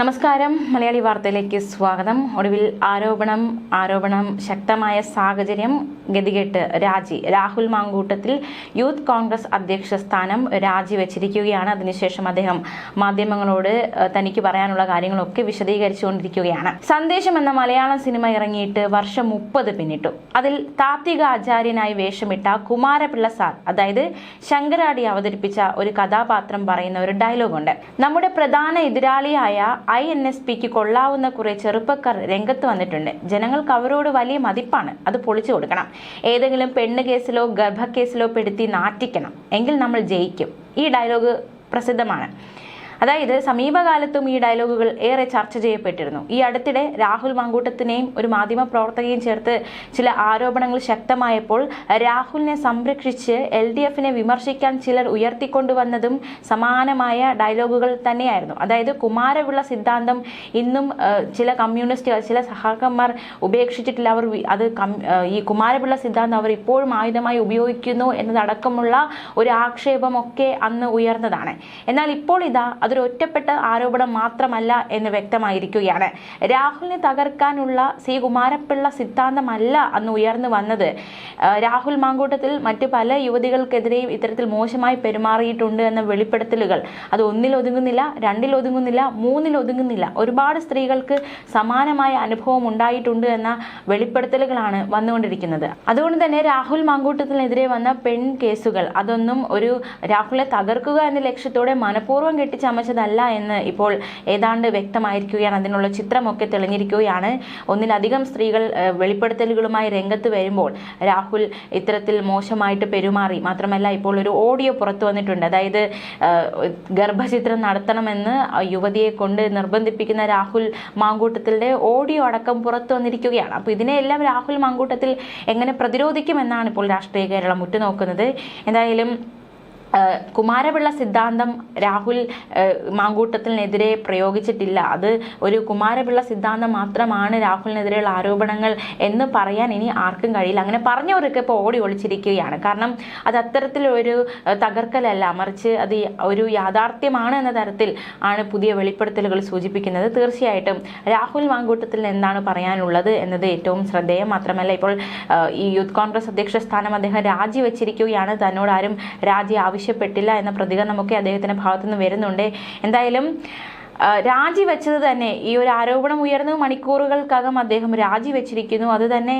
നമസ്കാരം. മലയാളി വാർത്തയിലേക്ക് സ്വാഗതം. ഒടുവിൽ ആരോപണം ആരോപണം ശക്തമായ സാഹചര്യം ഗതികെട്ട് രാജി. രാഹുൽ മാങ്കൂട്ടത്തിൽ യൂത്ത് കോൺഗ്രസ് അധ്യക്ഷ സ്ഥാനം രാജിവെച്ചിരിക്കുകയാണ്. അതിനുശേഷം അദ്ദേഹം മാധ്യമങ്ങളോട് തനിക്ക് പറയാനുള്ള കാര്യങ്ങളൊക്കെ വിശദീകരിച്ചുകൊണ്ടിരിക്കുകയാണ്. സന്ദേശം എന്ന മലയാളം സിനിമ ഇറങ്ങിയിട്ട് വർഷം മുപ്പത് പിന്നിട്ടു. അതിൽ താത്വിക ആചാര്യനായി വേഷമിട്ട കുമാരപിള്ള സാർ അതായത് ശങ്കരാടി അവതരിപ്പിച്ച ഒരു കഥാപാത്രം പറയുന്ന ഒരു ഡയലോഗുണ്ട്. നമ്മുടെ പ്രധാന എതിരാളിയായ ഐ എൻ എസ് പിക്ക് കൊള്ളാവുന്ന കുറെ ചെറുപ്പക്കാർ രംഗത്ത് വന്നിട്ടുണ്ട്. ജനങ്ങൾക്ക് അവരോട് വലിയ മതിപ്പാണ്. അത് പൊളിച്ചു കൊടുക്കണം. ഏതെങ്കിലും പെണ്ണ് കേസിലോ ഗർഭക്കേസിലോ പെടുത്തി നാറ്റിക്കണം. എങ്കിൽ നമ്മൾ ജയിക്കും. ഈ ഡയലോഗ് പ്രസിദ്ധമാണ്. അതായത് സമീപകാലത്തും ഈ ഡയലോഗുകൾ ഏറെ ചർച്ച ചെയ്യപ്പെട്ടിരുന്നു. ഈ അടുത്തിടെ രാഹുൽ മാങ്കൂട്ടത്തിനെയും ഒരു മാധ്യമ പ്രവർത്തകയും ചേർത്ത് ചില ആരോപണങ്ങൾ ശക്തമായപ്പോൾ രാഹുലിനെ സംരക്ഷിച്ച് എൽ ഡി എഫിനെ വിമർശിക്കാൻ ചിലർ ഉയർത്തിക്കൊണ്ടുവന്നതും സമാനമായ ഡയലോഗുകൾ തന്നെയായിരുന്നു. അതായത് കുമാരവിള സിദ്ധാന്തം ഇന്നും ചില കമ്മ്യൂണിസ്റ്റുകൾ ചില സഹാക്കന്മാർ ഉപേക്ഷിച്ചിട്ടില്ല. അവർ അത് ഈ കുമാരപിള്ള സിദ്ധാന്തം അവർ ഇപ്പോഴും ആയുധമായി ഉപയോഗിക്കുന്നു എന്നതടക്കമുള്ള ഒരു ആക്ഷേപമൊക്കെ അന്ന് ഉയർന്നതാണ്. എന്നാൽ ഇപ്പോൾ ഇതാ അതൊരു ഒറ്റപ്പെട്ട ആരോപണം മാത്രമല്ല എന്ന് വ്യക്തമായിരിക്കുകയാണ്. രാഹുലിനെ തകർക്കാനുള്ള സി. കുമാരപ്പിള്ള സിദ്ധാന്തമല്ല അന്ന് ഉയർന്നു വന്നത്. രാഹുൽ മാങ്കൂട്ടത്തിൽ മറ്റ് പല യുവതികൾക്കെതിരെയും ഇത്തരത്തിൽ മോശമായി പെരുമാറിയിട്ടുണ്ട് എന്ന വെളിപ്പെടുത്തലുകൾ. അത് ഒന്നിൽ ഒതുങ്ങുന്നില്ല രണ്ടിൽ ഒതുങ്ങുന്നില്ല മൂന്നിൽ ഒതുങ്ങുന്നില്ല. ഒരുപാട് സ്ത്രീകൾക്ക് സമാനമായ അനുഭവം ഉണ്ടായിട്ടുണ്ട് എന്ന വെളിപ്പെടുത്തലുകളാണ് വന്നുകൊണ്ടിരിക്കുന്നത്. അതുകൊണ്ട് തന്നെ രാഹുൽ മാങ്കൂട്ടത്തിനെതിരെ വന്ന പെൺ കേസുകൾ അതൊന്നും ഒരു രാഹുലിനെ തകർക്കുക എന്ന ലക്ഷ്യത്തോടെ മനഃപൂർവം കെട്ടിച്ചമച്ചതല്ല എന്ന് ഇപ്പോൾ ഏതാണ്ട് വ്യക്തമായിരിക്കുകയാണ്. അതിനുള്ള ചിത്രമൊക്കെ തെളിഞ്ഞിരിക്കുകയാണ്. ഒന്നിലധികം സ്ത്രീകൾ വെളിപ്പെടുത്തലുകളുമായി രംഗത്ത് വരുമ്പോൾ രാഹുൽ ഇത്തരത്തിൽ മോശമായിട്ട് പെരുമാറി. മാത്രമല്ല ഇപ്പോൾ ഒരു ഓഡിയോ പുറത്തു വന്നിട്ടുണ്ട്. അതായത് ഗർഭചിത്രം നടത്തണമെന്ന് യുവതിയെ കൊണ്ട് നിർബന്ധിപ്പിക്കുന്ന രാഹുൽ മാങ്കൂട്ടത്തിന്റെ ഓഡിയോ അടക്കം പുറത്തു വന്നിരിക്കുകയാണ്. അപ്പോൾ ഇതിനെയെല്ലാം രാഹുൽ മാങ്കൂട്ടത്തിൽ എങ്ങനെ പ്രതിരോധിക്കുമെന്നാണ് ഇപ്പോൾ രാഷ്ട്രീയ കേരളം ഉറ്റുനോക്കുന്നത്. എന്തായാലും കുമാരപിള്ള സിദ്ധാന്തം രാഹുൽ മാങ്കൂട്ടത്തിനെതിരെ പ്രയോഗിച്ചിട്ടില്ല. അത് ഒരു കുമാരപിള്ള സിദ്ധാന്തം മാത്രമാണ് രാഹുലിനെതിരെയുള്ള ആരോപണങ്ങൾ എന്ന് പറയാൻ ഇനി ആർക്കും കഴിയില്ല. അങ്ങനെ പറഞ്ഞവരൊക്കെ ഇപ്പോൾ ഓടി ഒളിച്ചിരിക്കുകയാണ്. കാരണം അത് അത്തരത്തിലൊരു തകർക്കലല്ല. മറിച്ച് അത് ഒരു യാഥാർത്ഥ്യമാണ് എന്ന തരത്തിൽ ആണ് പുതിയ വെളിപ്പെടുത്തലുകൾ സൂചിപ്പിക്കുന്നത്. തീർച്ചയായിട്ടും രാഹുൽ മാങ്കൂട്ടത്തിൽ എന്താണ് പറയാനുള്ളത് എന്നത് ഏറ്റവും ശ്രദ്ധേയം മാത്രമല്ല. ഇപ്പോൾ ഈ യൂത്ത് കോൺഗ്രസ് അധ്യക്ഷ സ്ഥാനം അദ്ദേഹം രാജിവെച്ചിരിക്കുകയാണ്. തന്നോട് ആരും രാജി ആവശ്യപ്പെട്ടില്ല എന്ന പ്രതികരണമൊക്കെ അദ്ദേഹത്തിന്റെ ഭാഗത്തു നിന്ന് വരുന്നുണ്ട്. എന്തായാലും രാജിവെച്ചത് തന്നെ ഈ ഒരു ആരോപണം ഉയർന്നു മണിക്കൂറുകൾക്കകം അദ്ദേഹം രാജിവെച്ചിരിക്കുന്നു അത് തന്നെ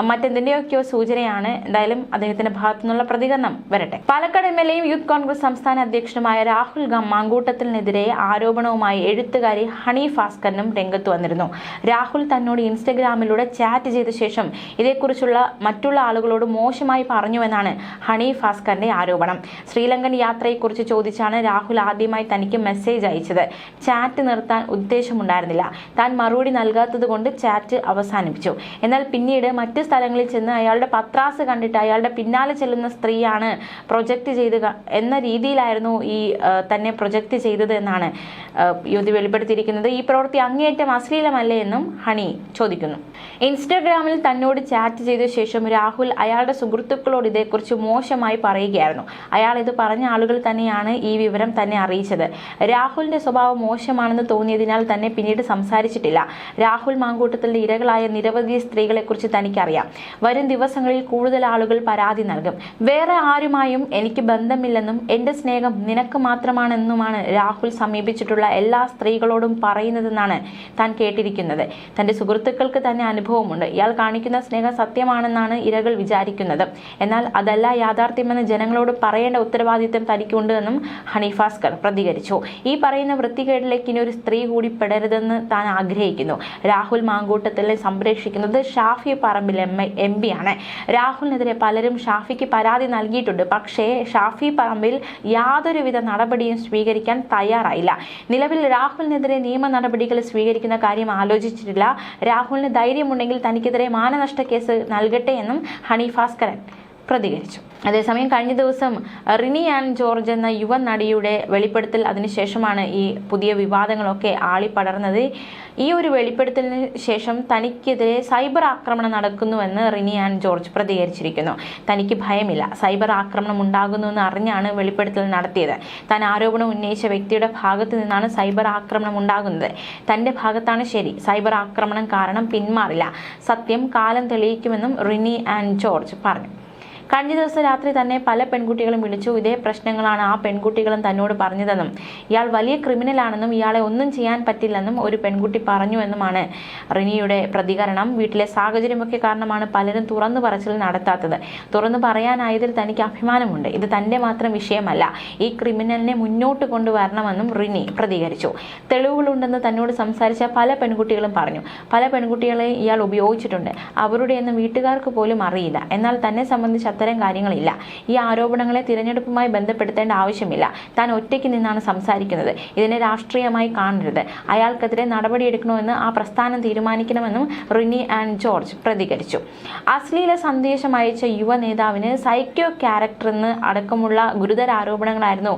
മറ്റെന്തിന്റെയൊക്കെയോ സൂചനയാണ് എന്തായാലും അദ്ദേഹത്തിന്റെ ഭാഗത്തു നിന്നുള്ള പ്രതികരണം. വരട്ടെ. പാലക്കാട് എം എൽ എയും യൂത്ത് കോൺഗ്രസ് സംസ്ഥാന അധ്യക്ഷനുമായ രാഹുൽ ഗാം മാങ്കൂട്ടത്തിനെതിരെ ആരോപണവുമായി എഴുത്തുകാരി ഹണി ഭാസ്കറിനും രംഗത്ത് വന്നിരുന്നു. രാഹുൽ തന്നോട് ഇൻസ്റ്റഗ്രാമിലൂടെ ചാറ്റ് ചെയ്ത ശേഷം ഇതേക്കുറിച്ചുള്ള മറ്റുള്ള ആളുകളോട് മോശമായി പറഞ്ഞുവെന്നാണ് ഹണി ഭാസ്കറിന്റെ ആരോപണം. ശ്രീലങ്കൻ യാത്രയെക്കുറിച്ച് ചോദിച്ചാണ് രാഹുൽ ആദ്യമായി തനിക്ക് മെസ്സേജ് അയച്ചത്. ചാറ്റ് നിർത്താൻ ഉദ്ദേശമുണ്ടായിരുന്നില്ല. താൻ മറുപടി നൽകാത്തത് കൊണ്ട് ചാറ്റ് അവസാനിപ്പിച്ചു. എന്നാൽ പിന്നീട് മറ്റ് സ്ഥലങ്ങളിൽ ചെന്ന് അയാളുടെ പത്രാസ് കണ്ടിട്ട് അയാളുടെ പിന്നാലെ ചെല്ലുന്ന സ്ത്രീയാണ് പ്രൊജക്റ്റ് ചെയ്ത് എന്ന രീതിയിലായിരുന്നു ഈ തന്നെ പ്രൊജക്റ്റ് ചെയ്തത് എന്നാണ് യുവതി വെളിപ്പെടുത്തിയിരിക്കുന്നത്. ഈ പ്രവൃത്തി അങ്ങേയറ്റം അശ്ലീലമല്ലേ എന്നും ഹണി ചോദിക്കുന്നു. ഇൻസ്റ്റഗ്രാമിൽ തന്നോട് ചാറ്റ് ചെയ്ത ശേഷം രാഹുൽ അയാളുടെ സുഹൃത്തുക്കളോട് ഇതേക്കുറിച്ച് മോശമായി പറയുകയായിരുന്നു. അയാൾ ഇത് പറഞ്ഞ ആളുകൾ തന്നെയാണ് ഈ വിവരം തന്നെ അറിയിച്ചത്. രാഹുലിന്റെ സ്വഭാവം മോശമാണെന്ന് തോന്നിയതിനാൽ തന്നെ പിന്നീട് സംസാരിച്ചിട്ടില്ല. രാഹുൽ മാങ്കൂട്ടത്തിന്റെ ഇരകളായ നിരവധി സ്ത്രീകളെക്കുറിച്ച് തനിക്കറിയാം. വരും ദിവസങ്ങളിൽ കൂടുതൽ ആളുകൾ പരാതി നൽകും. വേറെ ആരുമായും എനിക്ക് ബന്ധമില്ലെന്നും എന്റെ സ്നേഹം നിനക്ക് മാത്രമാണെന്നുമാണ് രാഹുൽ സമീപിച്ചിട്ടുള്ള എല്ലാ സ്ത്രീകളോടും പറയുന്നതെന്നാണ് താൻ കേട്ടിരിക്കുന്നത്. തന്റെ സുഹൃത്തുക്കൾക്ക് തന്നെ അനുഭവമുണ്ട്. ഇയാൾ കാണിക്കുന്ന സ്നേഹം സത്യമാണെന്നാണ് ഇരകൾ വിചാരിക്കുന്നത്. എന്നാൽ അതല്ല യാഥാർത്ഥ്യമെന്ന് ജനങ്ങളോട് പറയേണ്ട ഉത്തരവാദിത്തം തനിക്കുണ്ട് എന്നും ഹണിഫാസ്കർ പ്രതികരിച്ചു. ഈ പറയുന്ന വൃത്തികേടിലേക്ക് ഇനി ഒരു സ്ത്രീ കൂടി പെടരുതെന്ന് താൻ ആഗ്രഹിക്കുന്നു. രാഹുൽ മാങ്കൂട്ടത്തിലെ സംരക്ഷിക്കുന്നത് Shafi Parambil M M P ആണ്. രാഹുലിനെതിരെ പലരും ഷാഫിക്ക് പരാതി നൽകിയിട്ടുണ്ട്. പക്ഷേ ഷാഫി പറമ്പിൽ യാതൊരുവിധ നടപടിയും സ്വീകരിക്കാൻ തയ്യാറായില്ല. നിലവിൽ രാഹുലിനെതിരെ നിയമ നടപടികൾ സ്വീകരിക്കുന്ന കാര്യം ആലോചിച്ചിട്ടില്ല. രാഹുലിന് ധൈര്യമുണ്ടെങ്കിൽ തനിക്കെതിരെ മാനനഷ്ട കേസ് നൽകട്ടെ എന്നും ഹണീഫാസ്കരൻ പ്രതികരിച്ചു. അതേസമയം കഴിഞ്ഞ ദിവസം റിനി ആൻഡ് ജോർജ് എന്ന യുവ നടിയുടെ വെളിപ്പെടുത്തൽ അതിനുശേഷമാണ് ഈ പുതിയ വിവാദങ്ങളൊക്കെ ആളിപ്പടർന്നത്. ഈ ഒരു വെളിപ്പെടുത്തലിന് ശേഷം തനിക്കെതിരെ സൈബർ ആക്രമണം നടക്കുന്നുവെന്ന് റിനി ആൻഡ് ജോർജ് പ്രതികരിച്ചിരിക്കുന്നു. തനിക്ക് ഭയമില്ല. സൈബർ ആക്രമണം ഉണ്ടാകുന്നുവെന്ന് അറിഞ്ഞാണ് വെളിപ്പെടുത്തൽ നടത്തിയത്. താൻ ആരോപണം ഉന്നയിച്ച വ്യക്തിയുടെ ഭാഗത്തു നിന്നാണ് സൈബർ ആക്രമണം ഉണ്ടാകുന്നത്. തന്റെ ഭാഗത്താണ് ശരി. സൈബർ ആക്രമണം കാരണം പിന്മാറില്ല. സത്യം കാലം തെളിയിക്കുമെന്നും റിനി ആൻഡ് ജോർജ് പറഞ്ഞു. കഴിഞ്ഞ ദിവസം രാത്രി തന്നെ പല പെൺകുട്ടികളും വിളിച്ചു. ഇതേ പ്രശ്നങ്ങളാണ് ആ പെൺകുട്ടികളും തന്നോട് പറഞ്ഞതെന്നും. ഇയാൾ വലിയ ക്രിമിനലാണെന്നും ഇയാളെ ഒന്നും ചെയ്യാൻ പറ്റില്ലെന്നും ഒരു പെൺകുട്ടി പറഞ്ഞു എന്നുമാണ് റിനിയുടെ പ്രതികരണം. വീട്ടിലെ സാഹചര്യമൊക്കെ കാരണമാണ് പലരും തുറന്നു പറച്ചിൽ നടത്താത്തത്. തുറന്നു പറയാനായതിൽ തനിക്ക് അഭിമാനമുണ്ട്. ഇത് തന്റെ മാത്രം വിഷയമല്ല. ഈ ക്രിമിനലിനെ മുന്നോട്ട് കൊണ്ടുവരണമെന്നും റിനി പ്രതികരിച്ചു. തെളിവുകളുണ്ടെന്ന് തന്നോട് സംസാരിച്ച പല പെൺകുട്ടികളും പറഞ്ഞു. പല പെൺകുട്ടികളെ ഇയാൾ ഉപയോഗിച്ചിട്ടുണ്ട്. അവരുടെയൊന്നും വീട്ടുകാർക്ക് പോലും അറിയില്ല. എന്നാൽ തന്നെ സംബന്ധിച്ച് അത്തരം കാര്യങ്ങളില്ല. ഈ ആരോപണങ്ങളെ തിരഞ്ഞെടുപ്പുമായി ബന്ധപ്പെടുത്തേണ്ട ആവശ്യമില്ല. താൻ ഒറ്റയ്ക്ക് നിന്നാണ് സംസാരിക്കുന്നത്. ഇതിനെ രാഷ്ട്രീയമായി കാണരുത്. അയാൾക്കെതിരെ നടപടിയെടുക്കണമെന്ന് ആ പ്രസ്ഥാനം തീരുമാനിക്കണമെന്നും റിനി ആൻഡ് ജോർജ് പ്രതികരിച്ചു. അശ്ലീല സന്ദേശം അയച്ച യുവ നേതാവിന് സൈക്കോ ക്യാരക്ടർ എന്ന് അടക്കമുള്ള ഗുരുതര ആരോപണങ്ങളായിരുന്നു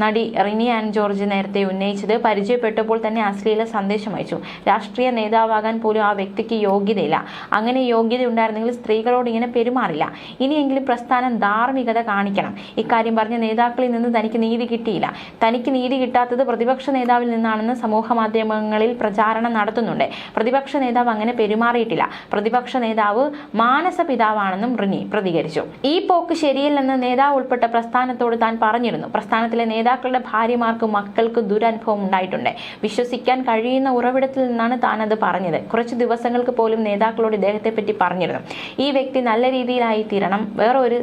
നടി റിനി ആൻഡ് ജോർജ് നേരത്തെ ഉന്നയിച്ചത് പരിചയപ്പെട്ടപ്പോൾ തന്നെ അശ്ലീല സന്ദേശം അയച്ചു. രാഷ്ട്രീയ നേതാവാകാൻ പോലും ആ വ്യക്തിക്ക് യോഗ്യതയില്ല. അങ്ങനെ യോഗ്യത ഉണ്ടായിരുന്നെങ്കിൽ സ്ത്രീകളോട് ഇങ്ങനെ പെരുമാറില്ല. ഇനിയെങ്കിലും പ്രസ്ഥാനം ധാർമ്മികത കാണിക്കണം. ഇക്കാര്യം പറഞ്ഞ നേതാക്കളിൽ നിന്ന് തനിക്ക് നീതി കിട്ടിയില്ല. തനിക്ക് നീതി കിട്ടാത്തത് പ്രതിപക്ഷ നേതാവിൽ നിന്നാണെന്ന് സമൂഹ മാധ്യമങ്ങളിൽ പ്രചാരണം നടത്തുന്നുണ്ട്. പ്രതിപക്ഷ നേതാവ് അങ്ങനെ പെരുമാറിയിട്ടില്ല. പ്രതിപക്ഷ നേതാവ് മാനസ പിതാവാണെന്നും റിനി പ്രതികരിച്ചു. ഈ പോക്ക് ശരിയല്ലെന്ന് നേതാവ് ഉൾപ്പെട്ട പ്രസ്ഥാനത്തോട് താൻ പറഞ്ഞിരുന്നു. പ്രസ്ഥാനത്തിലെ നേതാക്കളുടെ ഭാര്യമാർക്കും മക്കൾക്കും ദുരനുഭവം ഉണ്ടായിട്ടുണ്ട്. വിശ്വസിക്കാൻ കഴിയുന്ന ഉറവിടത്തിൽ നിന്നാണ് താൻ അത് പറഞ്ഞത്. കുറച്ച് ദിവസങ്ങൾക്ക് പോലും നേതാക്കളോട് ഇദ്ദേഹത്തെ പറ്റി പറഞ്ഞിരുന്നു. ഈ വ്യക്തി നല്ല രീതിയിലായി തീരണം. വേറെ ഒരു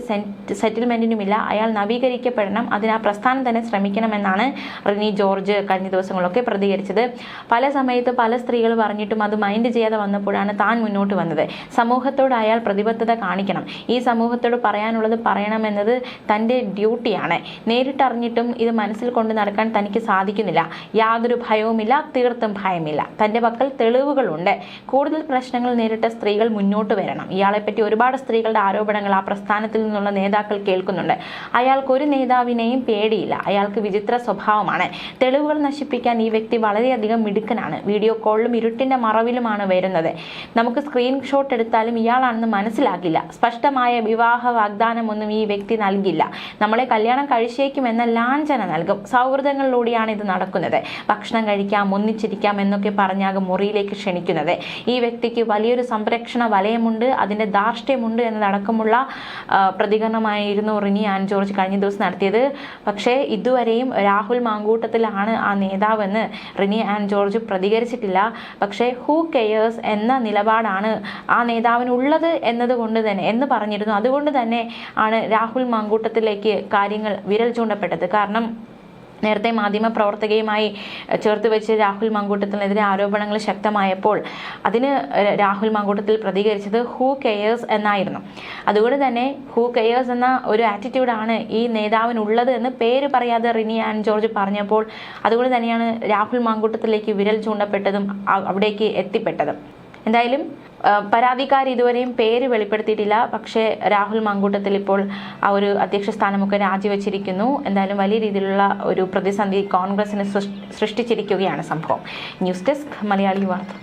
സെറ്റിൽമെന്റിനുമില്ല. അയാൾ നവീകരിക്കപ്പെടണം. അതിന് ആ പ്രസ്ഥാനം തന്നെ ശ്രമിക്കണമെന്നാണ് റിനി ജോർജ് കഴിഞ്ഞ ദിവസങ്ങളൊക്കെ പ്രതികരിച്ചത്. പല സമയത്ത് പല സ്ത്രീകൾ പറഞ്ഞിട്ടും അത് മൈൻഡ് ചെയ്യാതെ വന്നപ്പോഴാണ് താൻ മുന്നോട്ട് വന്നത്. സമൂഹത്തോട് അയാൾ പ്രതിബദ്ധത കാണിക്കണം. ഈ സമൂഹത്തോട് പറയാനുള്ളത് പറയണമെന്നത് തന്റെ ഡ്യൂട്ടിയാണ്. നേരിട്ടറിഞ്ഞിട്ടും ഇത് മനസ്സിൽ കൊണ്ട് നടക്കാൻ തനിക്ക് സാധിക്കുന്നില്ല. യാതൊരു ഭയവുമില്ല തീർത്തും ഭയമില്ല. തന്റെ പക്കൽ തെളിവുകളുണ്ട്. കൂടുതൽ പ്രശ്നങ്ങൾ നേരിട്ട സ്ത്രീകൾ മുന്നോട്ട് വരണം. ഇയാളെപ്പറ്റി ഒരുപാട് സ്ത്രീകളുടെ ആരോപണങ്ങൾ ആ പ്രസ്ഥാനത്തിൽ നിന്നുള്ള നേതാക്കൾ കേൾക്കുന്നുണ്ട്. അയാൾക്ക് ഒരു നേതാവിനെയും പേടിയില്ല. അയാൾക്ക് വിചിത്ര സ്വഭാവമാണ്. തെളിവുകൾ നശിപ്പിക്കാൻ ഈ വ്യക്തി വളരെയധികം മിടുക്കനാണ്. വീഡിയോ കോളിലും ഇരുട്ടിന്റെ മറവിലുമാണ് വരുന്നത്. നമുക്ക് സ്ക്രീൻഷോട്ട് എടുത്താലും ഇയാളാണെന്ന് മനസ്സിലാക്കില്ല സ്പഷ്ടമായ വിവാഹ വാഗ്ദാനമൊന്നും ഈ വ്യക്തി നൽകില്ല. നമ്മളെ കല്യാണം കഴിച്ചേക്കുമെന്ന ലാഞ്ചന നൽകും. സൗഹൃദങ്ങളിലൂടെയാണ് ഇത് നടക്കുന്നത്. ഭക്ഷണം കഴിക്കാം ഒന്നിച്ചിരിക്കാം എന്നൊക്കെ പറഞ്ഞാകും മുറിയിലേക്ക് ക്ഷണിക്കുന്നത്. ഈ വ്യക്തിക്ക് വലിയൊരു സംരക്ഷണ വലയമുണ്ട് അതിന്റെ ധാർഷ്ട്യമുണ്ട് എന്നതടക്കമുള്ള പ്രതികരണമായിരുന്നു റിനി ആൻ ജോർജ് കഴിഞ്ഞ ദിവസം നടത്തിയത്. പക്ഷേ ഇതുവരെയും രാഹുൽ മാങ്കൂട്ടത്തിലാണ് ആ നേതാവെന്ന് റിനി ആൻ ജോർജ് പ്രതികരിച്ചിട്ടില്ല. പക്ഷേ ഹൂ കെയേഴ്സ് എന്ന നിലപാടാണ് ആ നേതാവിനുള്ളത് എന്നതുകൊണ്ട് തന്നെ എന്ന് പറഞ്ഞിരുന്നു. അതുകൊണ്ട് തന്നെ ആണ് രാഹുൽ മാങ്കൂട്ടത്തിലേക്ക് കാര്യങ്ങൾ വിരൽ ചൂണ്ടപ്പെട്ടത്. കാരണം നേരത്തെ മാധ്യമ പ്രവർത്തകയുമായി ചേർത്ത് വെച്ച് രാഹുൽ മങ്കൂട്ടത്തിനെതിരെ ആരോപണങ്ങൾ ശക്തമായപ്പോൾ അതിന് രാഹുൽ മങ്കൂട്ടത്തിൽ പ്രതികരിച്ചത് ഹൂ കെയേഴ്സ് എന്നായിരുന്നു. അതുകൊണ്ട് തന്നെ ഹൂ കെയേഴ്സ് എന്ന ഒരു ആറ്റിറ്റ്യൂഡാണ് ഈ നേതാവിനുള്ളത് എന്ന് പേര് പറയാതെ റിനി ആൻഡ് ജോർജ് പറഞ്ഞപ്പോൾ അതുകൊണ്ട് തന്നെയാണ് രാഹുൽ മങ്കൂട്ടത്തിലേക്ക് വിരൽ ചൂണ്ടപ്പെട്ടതും അവിടേക്ക് എത്തിപ്പെട്ടതും. എന്തായാലും പരാതിക്കാർ ഇതുവരെയും പേര് വെളിപ്പെടുത്തിയിട്ടില്ല. പക്ഷേ രാഹുൽ മങ്കൂട്ടത്തിൽ ഇപ്പോൾ ആ ഒരു അധ്യക്ഷ സ്ഥാനമൊക്കെ രാജിവെച്ചിരിക്കുന്നു. എന്തായാലും വലിയ രീതിയിലുള്ള ഒരു പ്രതിസന്ധി കോൺഗ്രസിന് സൃഷ്ടിച്ചിരിക്കുകയാണ് സംഭവം. ന്യൂസ് ഡെസ്ക് മലയാളി വാർത്ത.